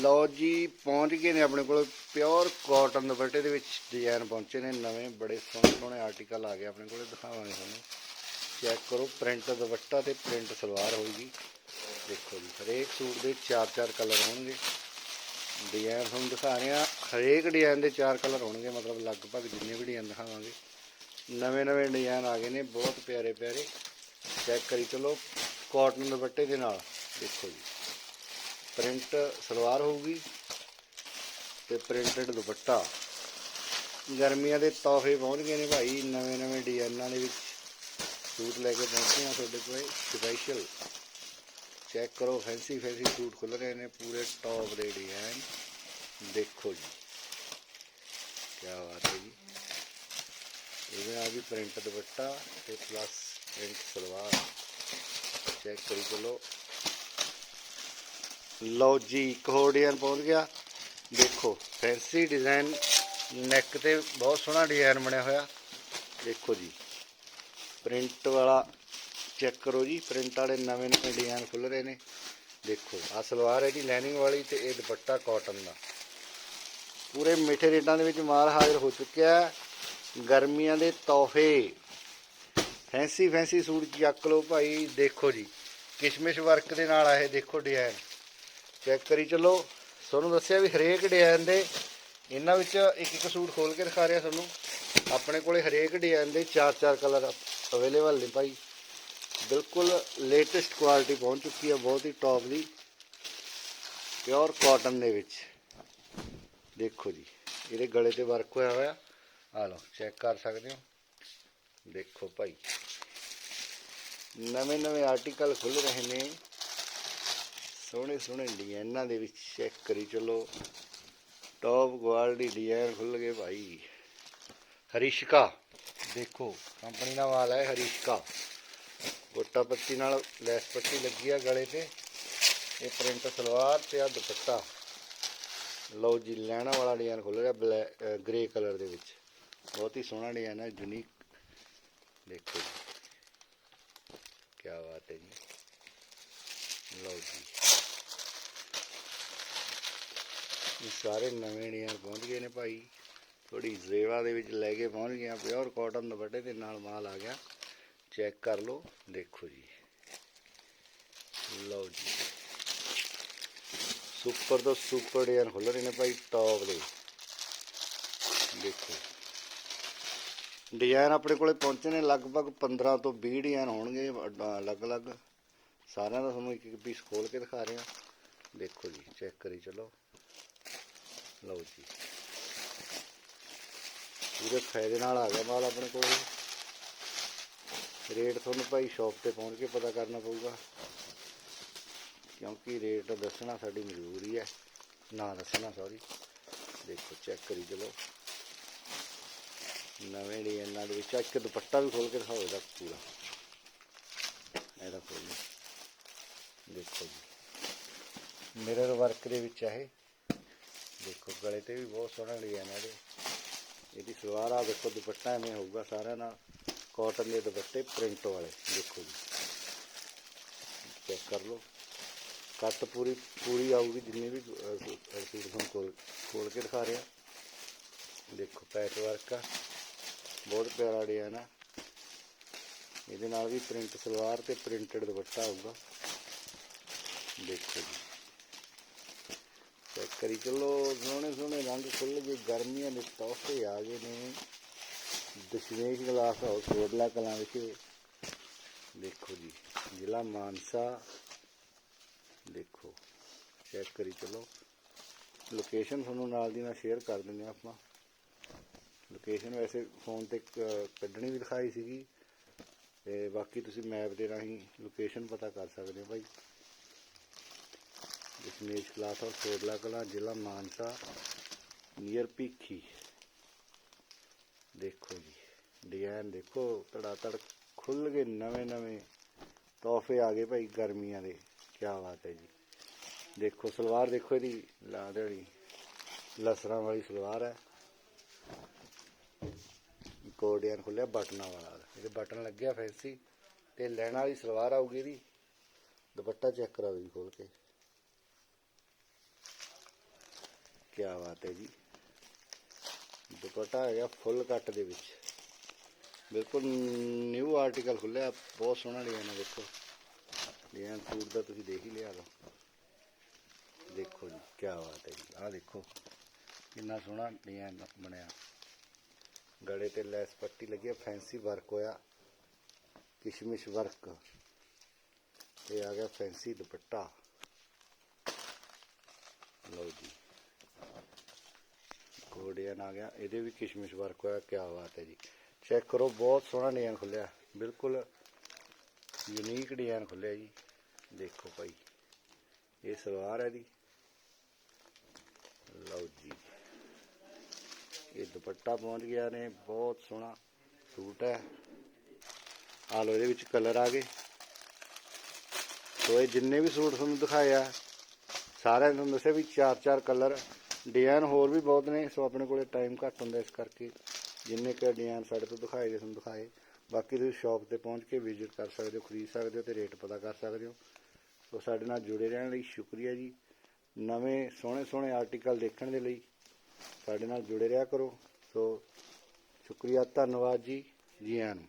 ਲਓ ਜੀ, ਪਹੁੰਚ ਗਏ ਨੇ ਆਪਣੇ ਕੋਲ ਪਿਓਰ ਕਾਟਨ ਦੁਪੱਟੇ ਦੇ ਵਿੱਚ। ਡਿਜ਼ਾਈਨ ਪਹੁੰਚੇ ਨੇ ਨਵੇਂ, ਬੜੇ ਸੋਹਣੇ ਸੋਹਣੇ ਆਰਟੀਕਲ ਆ ਗਏ ਆਪਣੇ ਕੋਲੇ, ਦਿਖਾਵਾਂਗੇ ਤੁਹਾਨੂੰ। ਚੈੱਕ ਕਰੋ ਪ੍ਰਿੰਟ ਦੁਪੱਟਾ ਤੇ ਪ੍ਰਿੰਟ ਸਲਵਾਰ ਹੋਏਗੀ। ਦੇਖੋ ਜੀ, ਹਰੇਕ ਸੂਟ ਦੇ ਚਾਰ ਚਾਰ ਕਲਰ ਹੋਣਗੇ। ਡਿਜ਼ਾਈਨ ਤੁਹਾਨੂੰ ਦਿਖਾ ਰਹੇ ਹਾਂ ਹਰੇਕ ਡਿਜ਼ਾਈਨ ਦੇ ਚਾਰ ਕਲਰ ਹੋਣਗੇ, ਮਤਲਬ ਲਗਭਗ ਜਿੰਨੇ ਵੀ ਡਿਜ਼ਾਈਨ ਦਿਖਾਵਾਂਗੇ। ਨਵੇਂ ਨਵੇਂ ਡਿਜ਼ਾਈਨ ਆ ਗਏ ਨੇ, ਬਹੁਤ ਪਿਆਰੇ ਪਿਆਰੇ। ਚੈੱਕ ਕਰੀ ਚਲੋ ਕਾਟਨ ਦੁਪੱਟੇ ਦੇ ਨਾਲ। ਦੇਖੋ ਜੀ। ਪ੍ਰਿੰਟ ਸਲਵਾਰ ਹੋਊਗੀ ਤੇ ਪ੍ਰਿੰਟਡ ਦੁਪੱਟਾ। ਗਰਮੀਆਂ ਦੇ ਤੋਹਫੇ ਪਹੁੰਚ ਗਏ ਨੇ ਭਾਈ, ਨਵੇਂ ਨਵੇਂ ਡਿਜ਼ਾਈਨਾਂ ਦੇ ਵਿੱਚ ਸੂਟ ਲੈ ਕੇ ਪਹੁੰਚੇ ਆ ਤੁਹਾਡੇ ਕੋਲੇ ਸਪੈਸ਼ਲ ਚੈੱਕ ਕਰੋ ਫੈਂਸੀ ਫੈਂਸੀ ਸੂਟ ਖੁੱਲ ਰਹੇ ਨੇ, ਪੂਰੇ ਟੌਪ ਦੇ ਡਿਜ਼ਾਈਨ। ਦੇਖੋ ਜੀ ਕੀ ਬਾਤ ਹੈ ਜੀ। ਇਹਦੇ ਨਾਲ ਵੀ ਪ੍ਰਿੰਟ ਦੁਪੱਟਾ ਤੇ ਪਲੱਸ ਪ੍ਰਿੰਟ ਸਲਵਾਰ। ਚੈੱਕ ਕਰੀ ਚਲੋ। ਲਓ ਜੀ, ਇੱਕ ਹੋਰ ਡਿਜ਼ਾਈਨ ਪਹੁੰਚ ਗਿਆ। ਦੇਖੋ ਫੈਂਸੀ ਡਿਜ਼ਾਈਨ ਨੈਕ ਤੇ ਬਹੁਤ ਸੋਹਣਾ ਡਿਜ਼ਾਈਨ ਬਣਿਆ ਹੋਇਆ। ਦੇਖੋ ਜੀ ਪ੍ਰਿੰਟ ਵਾਲਾ ਚੈੱਕ ਕਰੋ ਜੀ ਪ੍ਰਿੰਟ ਵਾਲੇ ਨਵੇਂ ਨਵੇਂ ਡਿਜ਼ਾਈਨ ਖੁੱਲ ਰਹੇ ਨੇ। ਦੇਖੋ ਆ ਸਲਵਾਰ ਹੈ ਜੀ ਲਾਈਨਿੰਗ ਵਾਲੀ ਤੇ ਇਹ ਦੁਪੱਟਾ ਕਾਟਨ ਦਾ। ਪੂਰੇ ਮਿੱਠੇ ਰੇਟਾਂ ਦੇ ਵਿੱਚ ਮਾਲ ਹਾਜ਼ਰ ਹੋ ਚੁੱਕਿਆ ਹੈ। ਗਰਮੀਆਂ ਦੇ ਤੋਹਫੇ। ਫੈਂਸੀ ਫੈਂਸੀ ਸੂਟ ਚੱਕ ਲਓ ਭਾਈ। ਦੇਖੋ ਜੀ, ਕਿਸ਼ਮਿਸ਼ ਵਰਕ ਦੇ ਨਾਲ ਆਏ, ਦੇਖੋ ਡਿਜ਼ਾਈਨ ਚੈੱਕ ਕਰੀ ਚੱਲੋ। ਤੁਹਾਨੂੰ ਦੱਸਿਆ ਵੀ ਹਰੇਕ ਡਿਜ਼ਾਈਨ ਦੇ ਇਹਨਾਂ ਵਿੱਚ ਇੱਕ ਇੱਕ ਸੂਟ ਖੋਲ ਕੇ ਦਿਖਾ ਰਿਹਾ ਤੁਹਾਨੂੰ। ਆਪਣੇ ਕੋਲੇ ਹਰੇਕ ਡਿਜ਼ਾਈਨ ਦੇ ਚਾਰ ਚਾਰ ਕਲਰ ਅਵੇਲੇਬਲ ਨੇ ਭਾਈ। ਬਿਲਕੁਲ ਲੇਟੈਸਟ ਕੁਆਲਿਟੀ ਪਹੁੰਚ ਚੁੱਕੀ ਹੈ ਬਹੁਤ ਹੀ ਟੌਪ ਦੀ। ਪਿਓਰ ਕਾਟਨ ਦੇ ਵਿੱਚ। ਦੇਖੋ ਜੀ, ਇਹਦੇ ਗਲੇ ਤੇ ਵਰਕ ਹੋਇਆ ਹੋਇਆ। ਆ ਲਓ ਚੈੱਕ ਕਰ ਸਕਦੇ ਹੋ। ਦੇਖੋ ਭਾਈ। ਨਵੇਂ ਨਵੇਂ ਆਰਟੀਕਲ ਖੁੱਲ ਰਹੇ ਨੇ। ਸੋਹਣੇ ਸੋਹਣੇ ਡਿਜ਼ਾਈਨਾਂ ਦੇ ਵਿੱਚ ਚੈੱਕ ਕਰੀ ਚਲੋ। ਟੌਪ ਕੁਆਲਿਟੀ ਡਿਜ਼ਾਈਨ ਖੁੱਲ ਗਏ ਭਾਈ। ਹਰੀਸ਼ਕਾ, ਦੇਖੋ ਕੰਪਨੀ ਦਾ ਮਾਲ ਹੈ ਹਰੀਸ਼ਕਾ। ਗੋਟਾ ਪੱਤੀ ਨਾਲ ਲੈਸ ਪੱਟੀ ਲੱਗੀ ਆ ਗਲੇ ਤੇ। ਇਹ ਪ੍ਰਿੰਟ ਸਲਵਾਰ ਤੇ ਆ ਦੁਪੱਟਾ। ਲਓ ਜੀ, ਲੈਣਾ ਵਾਲਾ ਡਿਜ਼ਾਈਨ ਖੁੱਲ ਰਿਹਾ ਬਲੈਕ ਗ੍ਰੇ ਕਲਰ ਦੇ ਵਿੱਚ। ਬਹੁਤ ਹੀ ਸੋਹਣਾ ਡਿਜ਼ਾਈਨ ਹੈ ਯੂਨੀਕ ਦੇਖੋ ਜੀ ਕੀ ਬਾਤ ਹੈ ਜੀ। ਲਓ ਜੀ। ਇਹ ਸਾਰੇ ਨਵੇਂ ਡਿਜ਼ਾਈਨ ਪਹੁੰਚ ਗਏ ਨੇ ਭਾਈ। ਥੋੜੀ ਜ਼ੇਵਾ ਦੇ ਵਿੱਚ ਲੈ ਕੇ ਪਹੁੰਚ ਗਿਆ ਪਿਓਰ ਕਾਟਨ ਦੁਪੱਟੇ ਦੇ ਨਾਲ ਮਾਲ ਆ ਗਿਆ। ਚੈੱਕ ਕਰ ਲਓ, ਦੇਖੋ ਜੀ। ਲਓ ਜੀ। ਸੁਪਰ ਤੋਂ ਸੁਪਰ ਡਿਜ਼ਾਈਨ ਖੁੱਲ ਰਹੇ ਨੇ ਭਾਈ ਟੌਪ ਦੇ। ਦੇਖੋ। ਡਿਜ਼ਾਈਨ ਆਪਣੇ ਕੋਲੇ ਪਹੁੰਚੇ ਨੇ, ਲਗਭਗ 15 ਤੋਂ 20 ਡਿਜ਼ਾਈਨ ਹੋਣਗੇ ਅਲੱਗ-ਅਲੱਗ। ਸਾਰਿਆਂ ਦਾ ਤੁਹਾਨੂੰ ਇੱਕ ਇੱਕ ਪੀਸ ਖੋਲ ਕੇ ਦਿਖਾ ਰਹੇ। ਹਾਂ ਦੇਖੋ ਜੀ, ਚੈੱਕ ਕਰੀ ਚਲੋ। ਲਓ ਜੀ। ਪੂਰੇ ਫਾਇਦੇ ਨਾਲ ਆ ਗਿਆ ਮਾਲ ਆਪਣੇ ਕੋਲ। ਰੇਟ ਤੁਹਾਨੂੰ ਭਾਈ ਸ਼ਾਪ ਤੇ ਪਹੁੰਚ ਕੇ ਪਤਾ ਕਰਨਾ ਪਊਗਾ। ਕਿਉਂਕਿ ਰੇਟ ਦੱਸਣਾ ਸਾਡੀ ਮਜਬੂਰੀ ਹੈ। ਨਾ ਦੱਸਣਾ ਸੌਰੀ ਦੇਖੋ ਚੈੱਕ ਕਰੀ ਚਲੋ। ਨਵੇਂ ਡਿਜ਼ਾਈਨਾਂ ਦੇ ਵਿੱਚ, ਇੱਕ ਦੁਪੱਟਾ ਵੀ ਖੋਲ ਕੇ ਦਿਖਾਓ, ਇਹਦਾ ਪੂਰਾ। ਇਹਦਾ ਖੋਲ ਦੇਖੋ ਜੀ। ਮਿਰਰ ਵਰਕ ਦੇ ਵਿੱਚ ਹੈ ਦੇਖੋ, ਗਲੇ ਤੇ ਵੀ ਬਹੁਤ ਸੋਹਣਾ ਡਿਜ਼ਾਈਨ ਹੈ ਇਹਦੇ ਇਹਦੀ ਸਲਵਾਰ ਆ ਦੇਖੋ, ਦੁਪੱਟਾ ਐਵੇਂ ਹੋਊਗਾ ਸਾਰਿਆਂ ਨਾਲ। ਕਾਟਨ ਦੇ ਦੁਪੱਟੇ ਪ੍ਰਿੰਟ ਵਾਲੇ, ਦੇਖੋ ਜੀ। ਚੈੱਕ ਕਰ ਲਓ। ਕੱਟ ਪੂਰੀ ਪੂਰੀ ਆਊਗੀ ਜਿੰਨੀ ਵੀ ਸੂਟ ਤੁਹਾਨੂੰ ਖੋਲ ਖੋਲ ਕੇ ਦਿਖਾ ਰਿਹਾ। ਦੇਖੋ ਪੈਚ ਵਰਕ ਆ। ਬਹੁਤ ਪਿਆਰਾ ਡਿਜ਼ਾਈਨ ਆ। ਇਹਦੇ ਨਾਲ ਵੀ ਪ੍ਰਿੰਟ ਸਲਵਾਰ ਤੇ ਪ੍ਰਿੰਟਡ ਦੁਪੱਟਾ ਆਊਗਾ। ਦੇਖੋ ਜੀ। ਕਰੀ, ਚਲੋ ਸੋਹਣੇ ਸੋਹਣੇ ਰੰਗ ਖੁੱਲ ਗਏ, ਗਰਮੀਆਂ ਦੇ ਤੋਹਫੇ ਆ ਗਏ ਨੇ। ਦਸ਼ਮੇਸ਼ ਗਲਾਸ ਹਾਊਸ ਕੋਟਲਾ ਕਲਾਂ ਵਿਖੇ। ਦੇਖੋ ਜੀ, ਜ਼ਿਲ੍ਹਾ ਮਾਨਸਾ। ਦੇਖੋ ਚੈੱਕ ਕਰੀ, ਚਲੋ। ਲੋਕੇਸ਼ਨ ਤੁਹਾਨੂੰ ਨਾਲ ਦੀ ਨਾਲ ਸ਼ੇਅਰ ਕਰ ਦਿੰਦੇ ਹਾਂ ਆਪਾਂ। ਲੋਕੇਸ਼ਨ ਵੈਸੇ ਫੋਨ ਤੇ ਕ- ਕੱਢਣੀ ਵੀ ਦਿਖਾਈ ਸੀਗੀ। ਤੇ ਬਾਕੀ ਤੁਸੀਂ ਮੈਪ ਦੇ ਰਾਹੀਂ ਲੋਕੇਸ਼ਨ ਪਤਾ ਕਰ ਸਕਦੇ ਹੋ ਭਾਈ ਦਸ਼ਮੇਸ਼ ਕਲਾਸ ਹਾਊਸ ਕੋਟਲਾ ਕਲਾਂ ਜ਼ਿਲ੍ਹਾ ਮਾਨਸਾ, ਨੀਅਰ ਭੀਖੀ। ਦੇਖੋ ਜੀ ਡਿਜ਼ਾਈਨ ਦੇਖੋ ਧੜਾ ਧੜ ਖੁੱਲ ਗਏ, ਨਵੇਂ ਨਵੇਂ ਤੋਹਫੇ ਆ ਗਏ ਭਾਈ ਗਰਮੀਆਂ ਦੇ। ਕੀ ਬਾਤ ਹੈ ਜੀ। ਦੇਖੋ, ਸਲਵਾਰ ਦੇਖੋ ਇਹਦੀ, ਲਾ ਦੇਣੀ ਲਸਰਾਂ ਵਾਲੀ ਸਲਵਾਰ ਹੈ। ਕੋਡੀਅਨ ਖੁੱਲਿਆ ਬਟਨਾਂ ਵਾਲਾ। ਇਹਦੇ ਬਟਨ ਲੱਗਿਆ ਫੈਂਸੀ ਤੇ ਲੈਣ ਵਾਲੀ ਸਲਵਾਰ ਆਊਗੀ ਇਹਦੀ। ਦੁਪੱਟਾ ਚੈੱਕ ਕਰਾਓ ਜੀ ਖੋਲ ਕੇ। ਕੀ ਬਾਤ ਹੈ ਜੀ। ਦੁਪੱਟਾ ਹੈਗਾ ਫੁੱਲ ਕੱਟ ਦੇ ਵਿੱਚ। ਬਿਲਕੁਲ ਨਿਊ ਆਰਟੀਕਲ ਖੁੱਲਿਆ ਬਹੁਤ ਸੋਹਣਾ ਡਿਜ਼ਾਈਨ ਹੈ ਦੇਖੋ। ਡਿਜ਼ਾਈਨ ਸੂਟ ਦਾ ਤੁਸੀਂ ਦੇਖ ਹੀ ਲਿਆ ਲਓ ਦੇਖੋ ਜੀ ਕੀ ਬਾਤ ਹੈ ਜੀ। ਆਹ ਦੇਖੋ, ਕਿੰਨਾ ਸੋਹਣਾ ਡਿਜ਼ਾਈਨ ਬਣਿਆ। ਗਲੇ ਤੇ ਲੈਸ ਪੱਟੀ ਲੱਗੀ ਹੈ ਫੈਂਸੀ ਵਰਕ ਹੋਇਆ। ਕਿਸ਼ਮਿਸ਼ ਵਰਕ ਇਹ ਆ ਗਿਆ ਫੈਂਸੀ ਦੁਪੱਟਾ। ਲਓ ਜੀ। ਕੋਡੀਅਨ ਆ ਗਿਆ, ਇਹਦੇ ਵੀ ਕਿਸ਼ਮਿਸ਼ ਵਰਕ ਹੋਇਆ ਕੀ ਬਾਤ ਹੈ ਜੀ। ਚੈੱਕ ਕਰੋ, ਬਹੁਤ ਸੋਹਣਾ ਡਿਜ਼ਾਈਨ ਖੁੱਲਿਆ, ਬਿਲਕੁਲ ਯੂਨੀਕ ਡਿਜ਼ਾਈਨ ਖੁੱਲਿਆ ਜੀ। ਦੇਖੋ ਭਾਈ, ਇਹ ਸਲਵਾਰ ਹੈ ਦੀ ਲਓ ਜੀ, ਇਹ ਦੁਪੱਟਾ ਪਹੁੰਚ ਗਿਆ ਨੇ, ਬਹੁਤ ਸੋਹਣਾ ਸੂਟ ਹੈ। ਆ ਲੋ ਇਹਦੇ ਵਿੱਚ ਕਲਰ ਆ ਗਏ। ਸੋ ਇਹ ਜਿੰਨੇ ਵੀ ਸੂਟ ਤੁਹਾਨੂੰ ਦਿਖਾਇਆ ਆ, ਸਾਰਿਆਂ ਨੂੰ ਦੱਸਿਆ ਵੀ ਚਾਰ ਚਾਰ ਕਲਰ ਡਿਜ਼ਾਈਨ ਹੋਰ ਵੀ ਬਹੁਤ ਨੇ, ਸੋ ਆਪਣੇ ਕੋਲੇ ਟਾਈਮ ਘੱਟ ਹੁੰਦਾ ਇਸ ਕਰਕੇ ਜਿੰਨੇ ਕੁ ਡਿਜ਼ਾਈਨ ਸਾਡੇ ਤੋਂ ਦਿਖਾਏ ਗਏ ਤੁਹਾਨੂੰ ਦਿਖਾਏ, ਬਾਕੀ ਤੁਸੀਂ ਸ਼ਾਪ ਤੇ ਪਹੁੰਚ ਕੇ ਵਿਜ਼ਿਟ ਕਰ ਸਕਦੇ ਹੋ, ਖਰੀਦ ਸਕਦੇ ਹੋ ਤੇ ਰੇਟ ਪਤਾ ਕਰ ਸਕਦੇ ਹੋ। ਸੋ ਸਾਡੇ ਨਾਲ ਜੁੜੇ ਰਹਿਣ ਲਈ ਸ਼ੁਕਰੀਆ ਜੀ। ਨਵੇਂ ਸੋਹਣੇ ਸੋਹਣੇ ਆਰਟੀਕਲ ਦੇਖਣ ਦੇ ਲਈ ਸਾਡੇ ਨਾਲ ਜੁੜੇ ਰਿਹਾ ਕਰੋ। ਸੋ ਸ਼ੁਕਰੀਆ, ਧੰਨਵਾਦ ਜੀ ਜੀ ਆਇਆਂ ਨੂੰ।